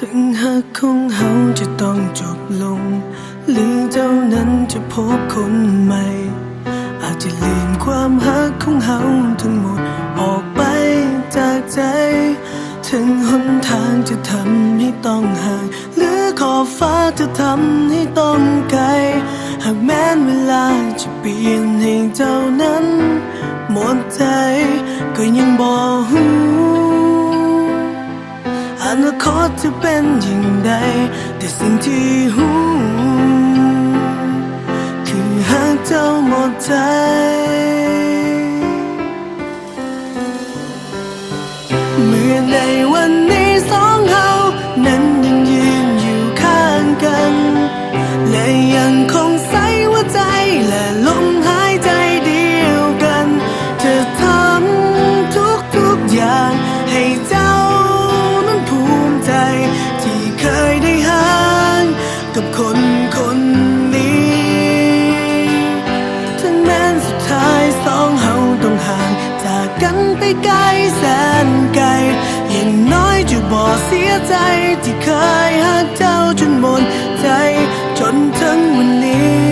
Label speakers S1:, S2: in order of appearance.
S1: ถึงหากของเฮาจะต้องจบลง หรือเจ้านั้นจะพบคนใหม่ อาจจะลืมความฮักของเฮาทั้งหมดออกไปจากใจ ถึงหนทางจะทำให้ต้องห่าง หรือขอบฟ้าจะทำให้ต้องไกล หากแม้นเวลาจะเปลี่ยนให้เจ้านั้น หมดใจก็ยังบอกหู นาคตจะเป็นอย่างใดแต่สิ่งที่หูคือหากเจ้าหมดใจเมื่อในวันนี้สองเฮานั้นยังยืนอยู่ข้างกัน และยังคงใส่หัวใจและลมหายใจเดียวกัน จะทำทุกทุกๆอย่างให้เจ้า ใจที่เคยหักเจ้าจนหมดใจจนถึงวันนี้